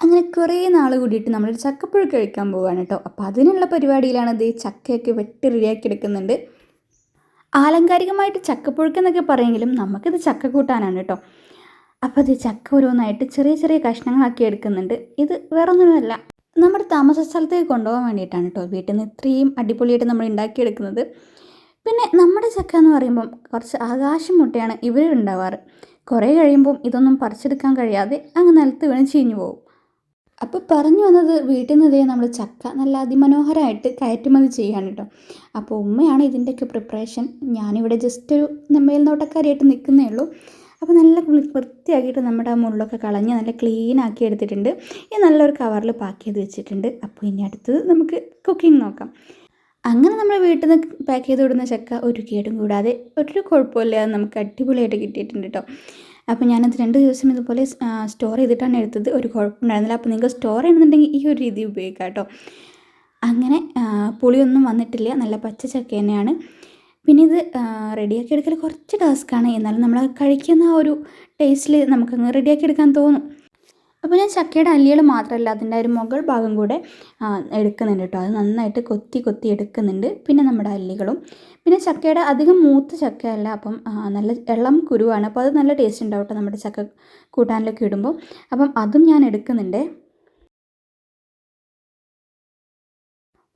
അങ്ങനെ കുറേ നാൾ കൂടിയിട്ട് നമ്മളൊരു ചക്കപ്പുഴ കഴിക്കാൻ പോവുകയാണ് കേട്ടോ അപ്പോൾ അതിനുള്ള പരിപാടിയിലാണ് ഇത് ചക്കയൊക്കെ വെട്ടി റെഡിയാക്കി എടുക്കുന്നുണ്ട്. ആലങ്കാരികമായിട്ട് ചക്കപ്പുഴുക്കെന്നൊക്കെ പറയുമെങ്കിലും നമുക്കിത് ചക്ക കൂട്ടാനാണ് കേട്ടോ അപ്പോൾ ഇത് ചക്ക ഓരോന്നായിട്ട് ചെറിയ ചെറിയ കഷ്ണങ്ങളാക്കി എടുക്കുന്നുണ്ട്. ഇത് വേറൊന്നുമല്ല. നമ്മുടെ താമസ സ്ഥലത്തേക്ക് കൊണ്ടുപോകാൻ വേണ്ടിയിട്ടാണ് കേട്ടോ വീട്ടിൽ നിന്ന് ഇത്രയും അടിപൊളിയായിട്ട് നമ്മൾ ഉണ്ടാക്കിയെടുക്കുന്നത് പിന്നെ നമ്മുടെ ചക്ക എന്ന് പറയുമ്പം കുറച്ച് ആകാശം മുട്ടയാണ് ഇവരുണ്ടാവാറ് കുറേ കഴിയുമ്പം ഇതൊന്നും പറിച്ചെടുക്കാൻ കഴിയാതെ അങ്ങ് നിലത്ത് വീണ് ചീഞ്ഞു പോകും അപ്പോൾ പറഞ്ഞു വന്നത് വീട്ടിൽ നിന്ന് ഇതേ നമ്മൾ ചക്ക നല്ല അതിമനോഹരമായിട്ട് കയറ്റുമതി ചെയ്യാണ് കേട്ടോ. അപ്പോൾ ഉമ്മയാണ് ഇതിന്റെയൊക്കെ പ്രിപ്പറേഷൻ ഞാനിവിടെ ജസ്റ്റ് ഒരു മേൽനോട്ടക്കാരിയായിട്ട് നിൽക്കുന്നേ ഉള്ളൂ. അപ്പോൾ നല്ല വൃത്തിയാക്കിയിട്ട് നമ്മുടെ ആ മുള്ളൊക്കെ കളഞ്ഞ് നല്ല ക്ലീൻ ആക്കി എടുത്തിട്ടുണ്ട്. ഈ നല്ലൊരു കവറിൽ പാക്ക് ചെയ്ത് വെച്ചിട്ടുണ്ട്. അപ്പോൾ ഇനി അടുത്തത് നമുക്ക് കുക്കിംഗ് നോക്കാം. അങ്ങനെ നമ്മൾ വീട്ടിൽ നിന്ന് പാക്ക് ചെയ്ത് വിടുന്ന ചക്ക ഒരു കേടും കൂടാതെ ഒരു കുഴപ്പമില്ല. നമുക്ക് അടിപൊളിയായിട്ട് കിട്ടിയിട്ടുണ്ട് കേട്ടോ. അപ്പോൾ ഞാനത് രണ്ട് ദിവസം ഇതുപോലെ സ്റ്റോർ ചെയ്തിട്ടാണ് എടുത്തത്. ഒരു കുഴപ്പമുണ്ടായിരുന്നില്ല. അപ്പോൾ നിങ്ങൾക്ക് സ്റ്റോർ ചെയ്യണമെന്നുണ്ടെങ്കിൽ ഈ ഒരു രീതി ഉപയോഗിക്കാം കേട്ടോ. അങ്ങനെ പുളിയൊന്നും വന്നിട്ടില്ല. നല്ല പച്ച ചക്ക തന്നെയാണ്. പിന്നെ ഇത് റെഡിയാക്കി എടുക്കൽ കുറച്ച് ടാസ്ക്കാണ് എന്നാലും നമ്മൾ കഴിക്കുന്ന ആ ഒരു ടേസ്റ്റിൽ നമുക്കങ്ങ് റെഡിയാക്കി എടുക്കാൻ തോന്നും. അപ്പോൾ ഞാൻ ചക്കയുടെ അല്ലികൾ മാത്രമല്ല അതിന്റെ ഒരു മുകൾ ഭാഗം കൂടെ എടുക്കുന്നുണ്ട് കേട്ടോ. അത് നന്നായിട്ട് കൊത്തി കൊത്തി എടുക്കുന്നുണ്ട്. പിന്നെ നമ്മുടെ അല്ലികളും. പിന്നെ ചക്കയുടെ അധികം മൂത്ത ചക്കയല്ല അപ്പം നല്ല ഇളം കുരുവാണ്. അപ്പോൾ അത് നല്ല ടേസ്റ്റ് ഉണ്ടാവും കേട്ടോ നമ്മുടെ ചക്ക കൂട്ടാനിലൊക്കെ ഇടുമ്പോൾ. അപ്പം അതും ഞാൻ എടുക്കുന്നുണ്ട്.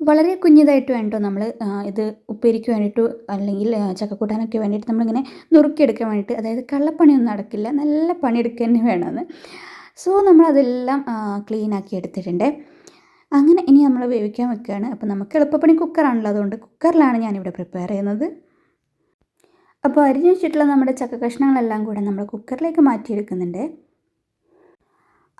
വളരെ കുഞ്ഞിതായിട്ട് വേണ്ടോ നമ്മൾ ഇത് ഉപ്പേരിക്ക് വേണ്ടിയിട്ട് അല്ലെങ്കിൽ ചക്കക്കൂട്ടാനൊക്കെ വേണ്ടിയിട്ട് നമ്മളിങ്ങനെ നുറുക്കിയെടുക്കാൻ വേണ്ടിയിട്ട് അതായത് കള്ളപ്പണിയൊന്നും നടക്കില്ല. നല്ല പണിയെടുക്കുക തന്നെ വേണമെന്ന് സോ നമ്മളതെല്ലാം ക്ലീൻ ആക്കി എടുത്തിട്ടുണ്ട്. അങ്ങനെ ഇനി നമ്മൾ വേവിക്കാൻ വെക്കുകയാണ് അപ്പോൾ നമുക്ക് എളുപ്പപ്പണി കുക്കറാണല്ലോ അതുകൊണ്ട് കുക്കറിലാണ് ഞാനിവിടെ പ്രിപ്പയർ ചെയ്യുന്നത്. അപ്പോൾ അരിഞ്ഞു വെച്ചിട്ടുള്ള നമ്മുടെ ചക്ക കഷ്ണങ്ങളെല്ലാം കൂടെ നമ്മൾ കുക്കറിലേക്ക് മാറ്റിയെടുക്കുന്നുണ്ട്.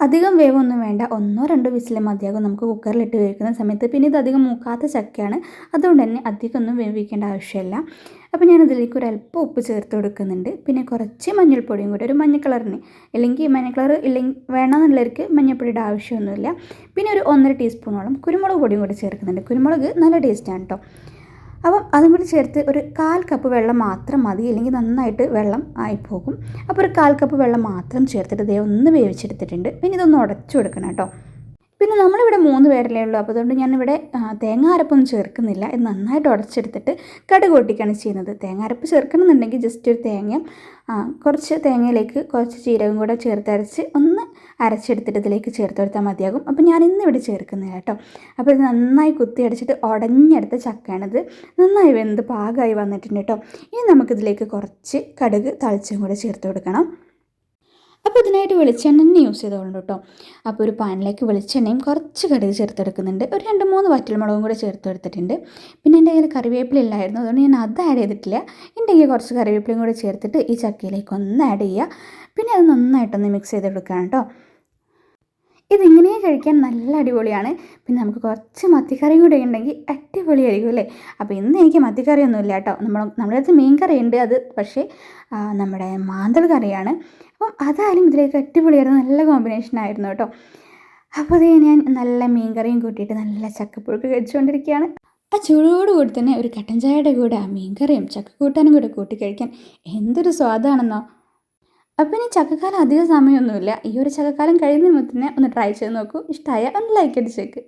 അധികം വേവൊന്നും വേണ്ട. ഒന്നോ രണ്ടോ വിസിൽ മതിയാകും നമുക്ക് കുക്കറിലിട്ട് വേവിക്കുന്ന സമയത്ത്. പിന്നെ ഇത് അധികം മൂക്കാത്ത ചക്കയാണ്. അതുകൊണ്ട് തന്നെ അധികം ഒന്നും വേവിക്കേണ്ട ആവശ്യമില്ല. അപ്പോൾ ഞാൻ അതിലേക്ക് ഒരു അല്പം ഉപ്പ് ചേർത്ത് കൊടുക്കുന്നുണ്ട്. പിന്നെ കുറച്ച് മഞ്ഞൾപ്പൊടിയും കൂടി ഒരു മഞ്ഞ കളറിന്. അല്ലെങ്കിൽ മഞ്ഞ കളർ ഇല്ലെങ്കിൽ വേണമെന്നുള്ളവർക്ക് മഞ്ഞൾപ്പൊടിയുടെ ആവശ്യമൊന്നുമില്ല. പിന്നെ ഒരു ഒന്നര ടീസ്പൂണോളം കുരുമുളക് പൊടിയും കൂടി ചേർക്കുന്നുണ്ട്. കുരുമുളക് നല്ല ടേസ്റ്റാണ് കേട്ടോ അപ്പം അതും കൂടി ചേർത്ത് ഒരു കാൽ കപ്പ് വെള്ളം മാത്രം മതി. അല്ലെങ്കിൽ നന്നായിട്ട് വെള്ളം ആയിപ്പോകും. അപ്പോൾ ഒരു കാൽ കപ്പ് വെള്ളം മാത്രം ചേർത്തിട്ട് ദേ ഒന്ന് വേവിച്ചെടുത്തിട്ടുണ്ട്. പിന്നെ ഇതൊന്ന് ഉടച്ചു കൊടുക്കണം കേട്ടോ. പിന്നെ നമ്മളിവിടെ മൂന്ന് പേരല്ലേ ഉള്ളൂ. അപ്പോൾ അതുകൊണ്ട് ഞാനിവിടെ തേങ്ങ അരപ്പൊന്നും ചേർക്കുന്നില്ല. ഇത് നന്നായിട്ട് ഉടച്ചെടുത്തിട്ട് കടുക് പൊട്ടിക്കാണ് ചെയ്യുന്നത്. തേങ്ങ അരപ്പ് ചേർക്കണമെന്നുണ്ടെങ്കിൽ ജസ്റ്റ് ഒരു തേങ്ങ കുറച്ച് തേങ്ങയിലേക്ക് കുറച്ച് ജീരകം കൂടെ ചേർത്തരച്ച് ഒന്ന് അരച്ചെടുത്തിട്ട് ഇതിലേക്ക് ചേർത്ത് കൊടുത്താൽ മതിയാകും. അപ്പോൾ ഞാൻ ഇന്ന് ഇവിടെ ചേർക്കുന്നില്ല കേട്ടോ. അപ്പോൾ ഇത് നന്നായി കുത്തി അടിച്ചിട്ട് ഉടഞ്ഞെടുത്ത ചക്കയാണിത്. നന്നായി വെന്ത് പാകമായി വന്നിട്ടുണ്ട് കേട്ടോ. ഇനി നമുക്കിതിലേക്ക് കുറച്ച് കടുക് തളിച്ചും കൂടെ ചേർത്ത് കൊടുക്കണം. അപ്പോൾ ഇതിനായിട്ട് വെളിച്ചെണ്ണ തന്നെ യൂസ് ചെയ്തോളൂ കേട്ടോ. അപ്പോൾ ഒരു പാനിലേക്ക് വെളിച്ചെണ്ണയും കുറച്ച് കടുക് ചേർത്തെടുക്കുന്നുണ്ട്. ഒരു രണ്ട് മൂന്ന് വറ്റൽമുളകും കൂടെ ചേർത്ത് എടുത്തിട്ടുണ്ട് പിന്നെ എന്റെ കയ്യിൽ കറിവേപ്പില ഇല്ലായിരുന്നു. അതുകൊണ്ട് ഞാൻ അത് ആഡ് ചെയ്തിട്ടില്ല. കയ്യിൽ കുറച്ച് കറിവേപ്പിലയും കൂടെ ചേർത്തിട്ട് ഈ ചക്കയിലേക്ക് ഒന്ന് ആഡ് ചെയ്യുക. പിന്നെ അത് നന്നായിട്ടൊന്ന് മിക്സ് ചെയ്തെടുക്കുകയാണ് കേട്ടോ. ഇതിങ്ങനെ കഴിക്കാൻ നല്ല അടിപൊളിയാണ്. പിന്നെ നമുക്ക് കുറച്ച് മത്തിക്കറിയും കൂടെ ഉണ്ടെങ്കിൽ അടിപൊളിയായിരിക്കും അല്ലേ? അപ്പോൾ ഇന്ന് എനിക്ക് മത്തിക്കറിയൊന്നും ഇല്ല കേട്ടോ. നമ്മൾ നമ്മുടെ അടുത്ത് മീൻ കറി ഉണ്ട് അത് പക്ഷേ നമ്മുടെ മാന്തൾ കറിയാണ്. അപ്പം അതായാലും ഇതിലേക്ക് അടിപൊളിയായിരുന്നു നല്ല കോമ്പിനേഷൻ ആയിരുന്നു കേട്ടോ. അപ്പോൾ അതേ ഞാൻ നല്ല മീൻ കറിയും കൂട്ടിയിട്ട് നല്ല ചക്കപ്പുഴുക്ക് കഴിച്ചുകൊണ്ടിരിക്കുകയാണ്. ആ ചൂടോട് കൂടി തന്നെ ഒരു കട്ടൻ ചായയുടെ കൂടെ ആ മീൻ കറിയും ചക്കക്കൂട്ടാനും കൂടെ കൂട്ടി കഴിക്കാൻ എന്തൊരു സ്വാദാണെന്നോ. അപ്പം ഇനി ചക്കക്കാലം അധികം സമയമൊന്നുമില്ല. ഈ ഒരു ചക്കക്കാലം കഴിയുന്നതിന് മുന്നേ ഒന്ന് ട്രൈ ചെയ്ത് നോക്കൂ. ഇഷ്ടമായ ഒന്ന് ലൈക്ക് അടിച്ചേക്ക്.